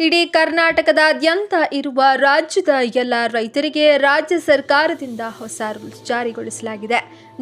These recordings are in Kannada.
ಇಡೀ ಕರ್ನಾಟಕದಾದ್ಯಂತ ಇರುವ ರಾಜ್ಯದ ಎಲ್ಲ ರೈತರಿಗೆ ರಾಜ್ಯ ಸರ್ಕಾರದಿಂದ ಹೊಸ ರೂಲ್ಸ್ ಜಾರಿಗೊಳಿಸಲಾಗಿದೆ.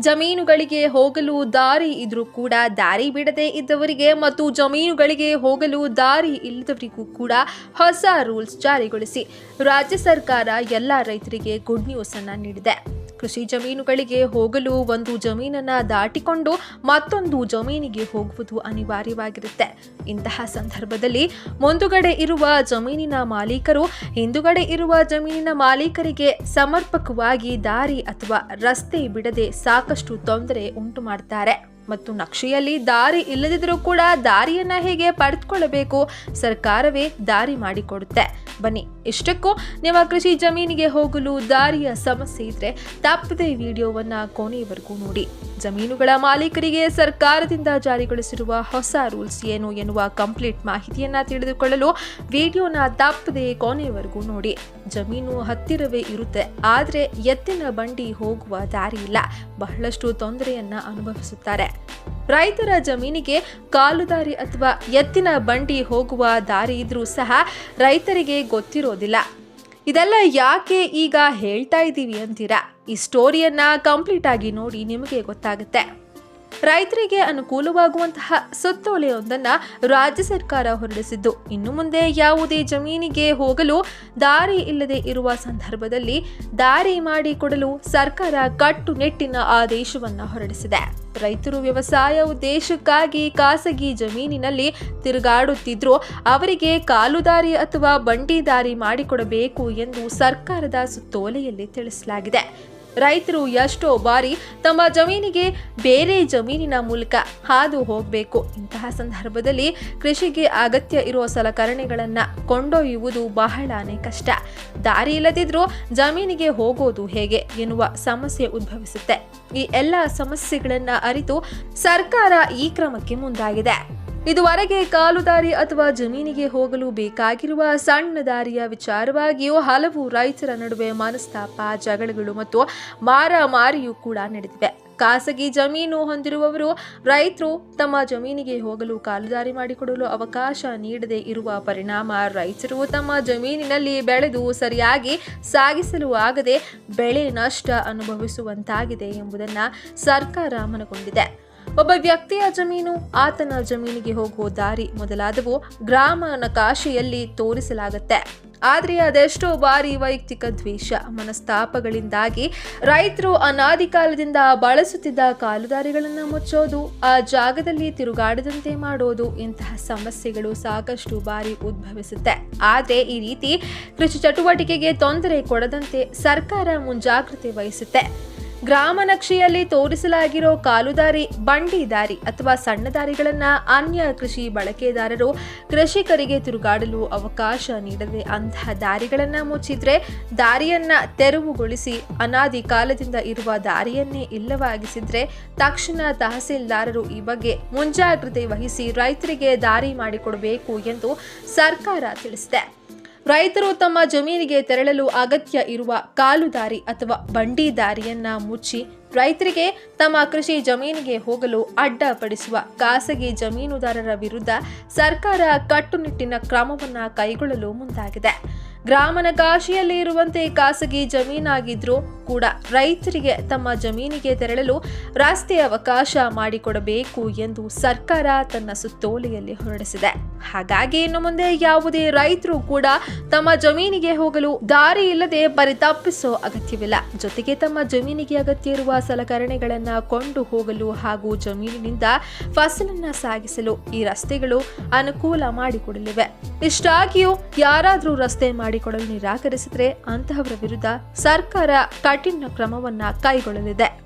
ಜಮೀನುಗಳಿಗೆ ಹೋಗಲು ದಾರಿ ಇದ್ರೂ ಕೂಡ ದಾರಿ ಬಿಡದೆ ಇದ್ದವರಿಗೆ ಮತ್ತು ಜಮೀನುಗಳಿಗೆ ಹೋಗಲು ದಾರಿ ಇಲ್ಲದವರಿಗೂ ಕೂಡ ಹೊಸ ರೂಲ್ಸ್ ಜಾರಿಗೊಳಿಸಿ ರಾಜ್ಯ ಸರ್ಕಾರ ಎಲ್ಲ ರೈತರಿಗೆ ಗುಡ್ ನ್ಯೂಸ್ ಅನ್ನ ನೀಡಿದೆ. ಕೃಷಿ ಜಮೀನುಗಳಿಗೆ ಹೋಗಲು ಒಂದು ಜಮೀನನ್ನ ದಾಟಿಕೊಂಡು ಮತ್ತೊಂದು ಜಮೀನಿಗೆ ಹೋಗುವುದು ಅನಿವಾರ್ಯವಾಗಿರುತ್ತೆ. ಇಂತಹ ಸಂದರ್ಭದಲ್ಲಿ ಮುಂದುಗಡೆ ಇರುವ ಜಮೀನಿನ ಮಾಲೀಕರು ಹಿಂದುಗಡೆ ಇರುವ ಜಮೀನಿನ ಮಾಲೀಕರಿಗೆ ಸಮರ್ಪಕವಾಗಿ ದಾರಿ ಅಥವಾ ರಸ್ತೆ ಬಿಡದೆ ಸಾಕಷ್ಟು ತೊಂದರೆ ಉಂಟು ಮಾಡ್ತಾರೆ. ಮತ್ತು ನಕ್ಷೆಯಲ್ಲಿ ದಾರಿ ಇಲ್ಲದಿದ್ದರೂ ಕೂಡ ದಾರಿಯನ್ನ ಹೇಗೆ ಪಡೆದುಕೊಳ್ಳಬೇಕು ಸರ್ಕಾರವೇ ದಾರಿ ಮಾಡಿಕೊಡುತ್ತೆ. ಬನ್ನಿ. ಇಷ್ಟಕ್ಕೂ ನಿಮ್ಮ ಕೃಷಿ ಜಮೀನಿಗೆ ಹೋಗಲು ದಾರಿಯ ಸಮಸ್ಯೆ ಇದ್ರೆ ತಪ್ಪದೆ ವಿಡಿಯೋವನ್ನ ಕೊನೆಯವರೆಗೂ ನೋಡಿ. ಜಮೀನುಗಳ ಮಾಲೀಕರಿಗೆ ಸರ್ಕಾರದಿಂದ ಜಾರಿಗೊಳಿಸಿರುವ ಹೊಸ ರೂಲ್ಸ್ ಏನು ಎನ್ನುವ ಕಂಪ್ಲೀಟ್ ಮಾಹಿತಿಯನ್ನ ತಿಳಿದುಕೊಳ್ಳಲು ವಿಡಿಯೋನ ತಪ್ಪದೆ ಕೊನೆಯವರೆಗೂ ನೋಡಿ. ಜಮೀನು ಹತ್ತಿರವೇ ಇರುತ್ತೆ, ಆದರೆ ಎತ್ತಿನ ಬಂಡಿ ಹೋಗುವ ದಾರಿ ಇಲ್ಲ. ಬಹಳಷ್ಟು ತೊಂದರೆಯನ್ನ ಅನುಭವಿಸುತ್ತಾರೆ. ರೈತರ ಜಮೀನಿಗೆ ಕಾಲುದಾರಿ ಅಥವಾ ಎತ್ತಿನ ಬಂಡಿ ಹೋಗುವ ದಾರಿ ಇದ್ರೂ ಸಹ ರೈತರಿಗೆ ಗೊತ್ತಿರೋದಿಲ್ಲ. ಇದೆಲ್ಲ ಯಾಕೆ ಈಗ ಹೇಳ್ತಾ ಇದ್ದೀವಿ ಅಂತೀರಾ? ಈ ಸ್ಟೋರಿಯನ್ನ ಕಂಪ್ಲೀಟ್ ಆಗಿ ನೋಡಿ ನಿಮಗೆ ಗೊತ್ತಾಗುತ್ತೆ. ರೈತರಿಗೆ ಅನುಕೂಲವಾಗುವಂತಹ ಸುತ್ತೋಲೆಯೊಂದನ್ನ ರಾಜ್ಯ ಸರ್ಕಾರ ಹೊರಡಿಸಿದ್ದು. ಇನ್ನು ಮುಂದೆ ಯಾವುದೇ ಜಮೀನಿಗೆ ಹೋಗಲು ದಾರಿ ಇಲ್ಲದೆ ಇರುವ ಸಂದರ್ಭದಲ್ಲಿ ದಾರಿ ಮಾಡಿಕೊಡಲು ಸರ್ಕಾರ ಕಟ್ಟುನಿಟ್ಟಿನ ಆದೇಶವನ್ನ ಹೊರಡಿಸಿದೆ. ರೈತರು ವ್ಯವಸಾಯ ಉದ್ದೇಶಕ್ಕಾಗಿ ಖಾಸಗಿ ಜಮೀನಿನಲ್ಲಿ ತಿರುಗಾಡುತ್ತಿದ್ರೂ ಅವರಿಗೆ ಕಾಲುದಾರಿ ಅಥವಾ ಬಂಡಿ ದಾರಿ ಮಾಡಿಕೊಡಬೇಕು ಎಂದು ಸರ್ಕಾರದ ಸುತ್ತೋಲೆಯಲ್ಲಿ ತಿಳಿಸಲಾಗಿದೆ. ರೈತರು ಎಷ್ಟೋ ಬಾರಿ ತಮ್ಮ ಜಮೀನಿಗೆ ಬೇರೆ ಜಮೀನಿನ ಮೂಲಕ ಹಾದು ಹೋಗಬೇಕು. ಇಂತಹ ಸಂದರ್ಭದಲ್ಲಿ ಕೃಷಿಗೆ ಅಗತ್ಯ ಇರುವ ಸಲಕರಣೆಗಳನ್ನು ಕೊಂಡೊಯ್ಯುವುದು ಬಹಳನೇ ಕಷ್ಟ. ದಾರಿ ಇಲ್ಲದಿದ್ರೂ ಜಮೀನಿಗೆ ಹೋಗೋದು ಹೇಗೆ ಎನ್ನುವ ಸಮಸ್ಯೆ ಉದ್ಭವಿಸುತ್ತೆ. ಈ ಎಲ್ಲ ಸಮಸ್ಯೆಗಳನ್ನು ಅರಿತು ಸರ್ಕಾರ ಈ ಕ್ರಮಕ್ಕೆ ಮುಂದಾಗಿದೆ. ಇದುವರೆಗೆ ಕಾಲುದಾರಿ ಅಥವಾ ಜಮೀನಿಗೆ ಹೋಗಲು ಬೇಕಾಗಿರುವ ಸಣ್ಣ ದಾರಿಯ ವಿಚಾರವಾಗಿಯೂ ಹಲವು ರೈತರ ನಡುವೆ ಮನಸ್ತಾಪ, ಜಗಳಗಳು ಮತ್ತು ಮಾರಾಮಾರಿಯೂ ಕೂಡ ನಡೆದಿವೆ. ಖಾಸಗಿ ಜಮೀನು ಹೊಂದಿರುವವರು ರೈತರು ತಮ್ಮ ಜಮೀನಿಗೆ ಹೋಗಲು ಕಾಲುದಾರಿ ಮಾಡಿಕೊಡಲು ಅವಕಾಶ ನೀಡದೆ ಇರುವ ಪರಿಣಾಮ ರೈತರು ತಮ್ಮ ಜಮೀನಿನಲ್ಲಿ ಬೆಳೆದು ಸರಿಯಾಗಿ ಸಾಗಿಸಲು ಆಗದೆ ಬೆಳೆ ನಷ್ಟ ಅನುಭವಿಸುವಂತಾಗಿದೆ ಎಂಬುದನ್ನು ಸರ್ಕಾರ ಮನಗೊಂಡಿದೆ. ಒಬ್ಬ ವ್ಯಕ್ತಿಯ ಜಮೀನು ಆತನ ಜಮೀನಿಗೆ ಹೋಗುವ ದಾರಿ ಮೊದಲಾದವು ಗ್ರಾಮ ನಕಾಶೆಯಲ್ಲಿ ತೋರಿಸಲಾಗುತ್ತೆ. ಆದರೆ ಅದೆಷ್ಟೋ ಬಾರಿ ವೈಯಕ್ತಿಕ ದ್ವೇಷ, ಮನಸ್ತಾಪಗಳಿಂದಾಗಿ ರೈತರು ಅನಾದಿ ಕಾಲದಿಂದ ಬಳಸುತ್ತಿದ್ದ ಕಾಲುದಾರಿಗಳನ್ನು ಮುಚ್ಚೋದು, ಆ ಜಾಗದಲ್ಲಿ ತಿರುಗಾಡದಂತೆ ಮಾಡೋದು ಇಂತಹ ಸಮಸ್ಯೆಗಳು ಸಾಕಷ್ಟು ಬಾರಿ ಉದ್ಭವಿಸುತ್ತೆ. ಆದರೆ ಈ ರೀತಿ ಕೃಷಿ ಚಟುವಟಿಕೆಗೆ ತೊಂದರೆ ಕೊಡದಂತೆ ಸರ್ಕಾರ ಮುಂಜಾಗ್ರತೆ ವಹಿಸುತ್ತೆ. ಗ್ರಾಮ ನಕ್ಷೆಯಲ್ಲಿ ತೋರಿಸಲಾಗಿರೋ ಕಾಲುದಾರಿ, ಬಂಡಿ ದಾರಿ ಅಥವಾ ಸಣ್ಣ ದಾರಿಗಳನ್ನ ಅನ್ಯ ಕೃಷಿ ಬಳಕೆದಾರರು ಕೃಷಿಕರಿಗೆ ತಿರುಗಾಡಲು ಅವಕಾಶ ನೀಡದೆ ಅಂತಹ ದಾರಿಗಳನ್ನ ಮುಚ್ಚಿದ್ರೆ ದಾರಿಯನ್ನ ತೆರವುಗೊಳಿಸಿ ಅನಾದಿ ಕಾಲದಿಂದ ಇರುವ ದಾರಿಯನ್ನೇ ಇಲ್ಲವಾಗಿಸಿದ್ರೆ ತಕ್ಷಣ ತಹಸೀಲ್ದಾರರು ಈ ಬಗ್ಗೆ ಮುಂಜಾಗ್ರತೆ ವಹಿಸಿ ರೈತರಿಗೆ ದಾರಿ ಮಾಡಿಕೊಡಬೇಕು ಎಂದು ಸರ್ಕಾರ ತಿಳಿಸಿದೆ. ರೈತರು ತಮ್ಮ ಜಮೀನಿಗೆ ತೆರಳಲು ಅಗತ್ಯ ಇರುವ ಕಾಲುದಾರಿ ಅಥವಾ ಬಂಡಿ ದಾರಿಯನ್ನ ಮುಚ್ಚಿ ರೈತರಿಗೆ ತಮ್ಮ ಕೃಷಿ ಜಮೀನಿಗೆ ಹೋಗಲು ಅಡ್ಡಪಡಿಸುವ ಖಾಸಗಿ ಜಮೀನುದಾರರ ವಿರುದ್ಧ ಸರ್ಕಾರ ಕಟ್ಟುನಿಟ್ಟಿನ ಕ್ರಮವನ್ನು ಕೈಗೊಳ್ಳಲು ಮುಂದಾಗಿದೆ. ಗ್ರಾಮ ಕಾಶಿಯಲ್ಲಿ ಇರುವಂತೆ ಖಾಸಗಿ ಜಮೀನಾಗಿದ್ರೂ ಕೂಡ ರೈತರಿಗೆ ತಮ್ಮ ಜಮೀನಿಗೆ ತೆರಳಲು ರಸ್ತೆ ಅವಕಾಶ ಮಾಡಿಕೊಡಬೇಕು ಎಂದು ಸರ್ಕಾರ ತನ್ನ ಸುತ್ತೋಲೆಯಲ್ಲಿ ಹೊರಡಿಸಿದೆ. ಹಾಗಾಗಿ ಇನ್ನು ಮುಂದೆ ಯಾವುದೇ ರೈತರು ಕೂಡ ತಮ್ಮ ಜಮೀನಿಗೆ ಹೋಗಲು ದಾರಿ ಇಲ್ಲದೆ ಪರಿತಪ್ಪಿಸೋ ಅಗತ್ಯವಿಲ್ಲ. ಜೊತೆಗೆ ತಮ್ಮ ಜಮೀನಿಗೆ ಅಗತ್ಯ ಇರುವ ಸಲಕರಣೆಗಳನ್ನ ಕೊಂಡು ಹೋಗಲು ಹಾಗೂ ಜಮೀನಿನಿಂದ ಫಸಲನ್ನ ಸಾಗಿಸಲು ಈ ರಸ್ತೆಗಳು ಅನುಕೂಲ ಮಾಡಿಕೊಡಲಿವೆ. ಇಷ್ಟಾಗಿಯೂ ಯಾರಾದರೂ ರಸ್ತೆ ಮಾಡಿಕೊಡಲು ನಿರಾಕರಿಸಿದರೆ ಅಂತಹವರ ವಿರುದ್ಧ ಸರ್ಕಾರ ಕಠಿಣ ಕ್ರಮವನ್ನ ಕೈಗೊಳ್ಳಲಿದೆ.